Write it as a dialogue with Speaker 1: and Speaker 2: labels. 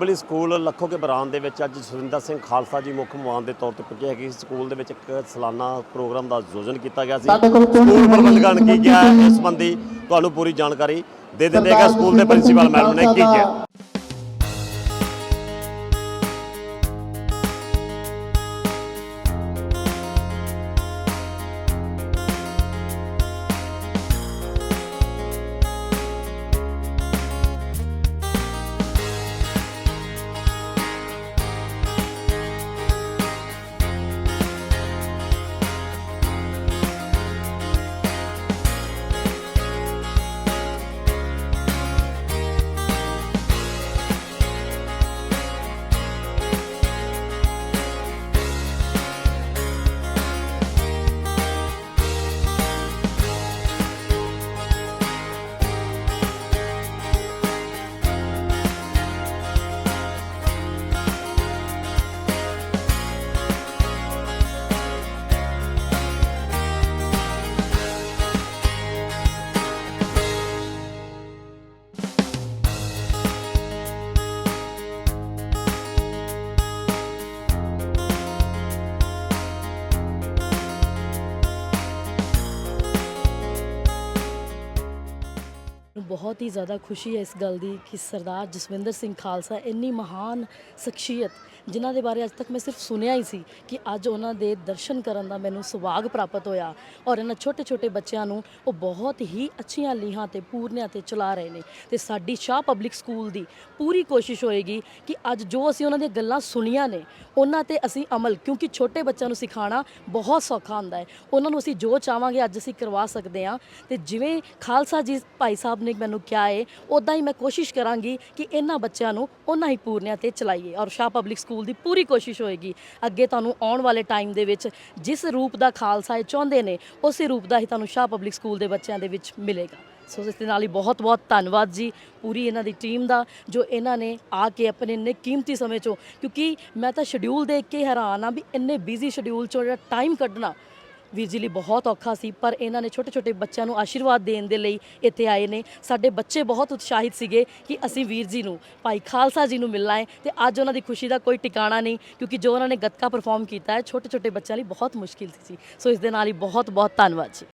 Speaker 1: Public school ਲੱਖੋ ਕੇ ਬਰਾਨ ਦੇ ਵਿੱਚ ਅੱਜ ਸੁਰਿੰਦਰ ਸਿੰਘ ਖਾਲਸਾ ਜੀ ਮੁੱਖ ਮਹਿਮਾਨ ਦੇ ਤੌਰ ਤੇ ਪਹੁੰਚੇ ਹੈ ਕਿ ਸਕੂਲ ਦੇ ਵਿੱਚ ਇੱਕ ਸਾਲਾਨਾ ਪ੍ਰੋਗਰਾਮ ਦਾ ਆਯੋਜਨ ਕੀਤਾ ਗਿਆ ਸੀ। ਸਕੂਲ ਪ੍ਰਬੰਧਕਾਂ ਨੇ ਕੀ ਕਿਹਾ? ਇਸ ਸੰਬੰਧੀ ਤੁਹਾਨੂੰ ਪੂਰੀ ਜਾਣਕਾਰੀ ਦੇ ਦਿੰਦੇ ਹੈਗਾ ਸਕੂਲ ਦੇ ਪ੍ਰਿੰਸੀਪਲ ਮੈਡਮ ਨੇ ਕੀ ਕਿਹਾ?
Speaker 2: ਬਹੁਤ ਹੀ ਜ਼ਿਆਦਾ ਖੁਸ਼ੀ ਹੈ ਇਸ ਗੱਲ ਦੀ ਕਿ ਸਰਦਾਰ ਜਸਵਿੰਦਰ ਸਿੰਘ ਖਾਲਸਾ ਇੰਨੀ ਮਹਾਨ ਸ਼ਖਸੀਅਤ, ਜਿਨ੍ਹਾਂ ਦੇ ਬਾਰੇ ਅੱਜ ਤੱਕ ਮੈਂ ਸਿਰਫ ਸੁਣਿਆ ਹੀ ਸੀ ਕਿ ਅੱਜ ਉਹਨਾਂ ਦੇ ਦਰਸ਼ਨ ਕਰਨ ਦਾ ਮੈਨੂੰ ਸੁਭਾਗ ਪ੍ਰਾਪਤ ਹੋਇਆ ਔਰ ਇਹਨਾਂ ਛੋਟੇ ਛੋਟੇ ਬੱਚਿਆਂ ਨੂੰ ਉਹ ਬਹੁਤ ਹੀ ਅੱਛੀਆਂ ਲੀਹਾਂ ਤੇ ਪੂਰਨਿਆਂ ਤੇ ਚਲਾ ਰਹੇ ਨੇ ਤੇ ਸਾਡੀ ਸ਼ਾਹ ਪਬਲਿਕ ਸਕੂਲ ਦੀ ਪੂਰੀ ਕੋਸ਼ਿਸ਼ ਹੋਏਗੀ ਕਿ ਅੱਜ ਜੋ ਅਸੀਂ ਉਹਨਾਂ ਦੀਆਂ ਗੱਲਾਂ ਸੁਣੀਆਂ ਨੇ, ਉਹਨਾਂ ਤੇ ਅਸੀਂ ਅਮਲ ਕਿਉਂਕਿ ਛੋਟੇ ਬੱਚਿਆਂ ਨੂੰ ਸਿਖਾਉਣਾ ਬਹੁਤ ਸੌਖਾ ਹੁੰਦਾ ਹੈ। ਉਹਨਾਂ ਨੂੰ ਅਸੀਂ ਜੋ ਚਾਹਾਂਗੇ ਅੱਜ ਅਸੀਂ ਕਰਵਾ ਸਕਦੇ ਹਾਂ ਤੇ ਜਿਵੇਂ ਖਾਲਸਾ ਜੀ ਭਾਈ ਸਾਹਿਬ ਨੇ ਮੈਨੂੰ ਕਿਹਾ ਹੈ ਉਦਾਂ ਹੀ ਮੈਂ ਕੋਸ਼ਿਸ਼ ਕਰਾਂਗੀ ਕਿ ਇਹਨਾਂ ਬੱਚਿਆਂ ਨੂੰ ਉਹਨਾਂ ਹੀ ਪੂਰਨਿਆਂ ਤੇ ਚਲਾਈਏ ਔਰ ਸ਼ਾਹ ਪਬਲਿਕ ਸਕੂਲ ਦੀ ਪੂਰੀ ਕੋਸ਼ਿਸ਼ ਹੋਏਗੀ। ਅੱਗੇ ਤੁਹਾਨੂੰ ਆਉਣ ਵਾਲੇ ਟਾਈਮ ਦੇ ਵਿੱਚ ਜਿਸ ਰੂਪ ਦਾ ਖਾਲਸਾ ਇਹ ਚਾਹੁੰਦੇ ਨੇ, ਉਸੇ ਰੂਪ ਦਾ ਹੀ ਤੁਹਾਨੂੰ ਸ਼ਾਹ ਪਬਲਿਕ ਸਕੂਲ ਦੇ ਬੱਚਿਆਂ ਦੇ ਵਿੱਚ ਮਿਲੇਗਾ। ਸੋ ਇਸ ਦੇ ਨਾਲ ਹੀ ਬਹੁਤ ਬਹੁਤ ਧੰਨਵਾਦ ਜੀ, ਪੂਰੀ ਇਹਨਾਂ ਦੀ ਟੀਮ ਦਾ, ਜੋ ਇਹਨਾਂ ਨੇ ਆ ਕੇ ਆਪਣੇ ਇੰਨੇ ਕੀਮਤੀ ਸਮੇਂ ਚੋਂ, ਕਿਉਂਕਿ ਮੈਂ ਤਾਂ ਸ਼ਡਿਊਲ ਦੇਖ ਕੇ ਹੈਰਾਨ ਆ ਵੀ ਇੰਨੇ ਬਿਜ਼ੀ ਸ਼ਡਿਊਲ ਚੋਂ ਜਿਹੜਾ ਟਾਈਮ ਕੱਢਣਾ ਵੀਰ ਜੀ ਲਈ ਬਹੁਤ ਔਖਾ ਸੀ, ਪਰ ਇਹਨਾਂ ਨੇ ਛੋਟੇ ਛੋਟੇ ਬੱਚਿਆਂ ਨੂੰ ਆਸ਼ੀਰਵਾਦ ਦੇਣ ਦੇ ਲਈ ਇੱਥੇ ਆਏ ਨੇ। ਸਾਡੇ ਬੱਚੇ ਬਹੁਤ ਉਤਸ਼ਾਹਿਤ ਸੀਗੇ ਕਿ ਅਸੀਂ ਵੀਰ ਜੀ ਨੂੰ, ਭਾਈ ਖਾਲਸਾ ਜੀ ਨੂੰ ਮਿਲਣਾ ਹੈ ਤੇ ਅੱਜ ਉਹਨਾਂ ਦੀ ਖੁਸ਼ੀ ਦਾ ਕੋਈ ਟਿਕਾਣਾ ਨਹੀਂ, ਕਿਉਂਕਿ ਜੋ ਉਹਨਾਂ ਨੇ ਗੱਤਕਾ ਪਰਫਾਰਮ ਕੀਤਾ ਹੈ ਛੋਟੇ ਛੋਟੇ ਬੱਚਿਆਂ ਲਈ ਬਹੁਤ ਮੁਸ਼ਕਿਲ ਸੀ ਸੋ ਇਸ ਦੇ ਨਾਲ ਹੀ ਬਹੁਤ ਬਹੁਤ ਧੰਨਵਾਦ ਜੀ।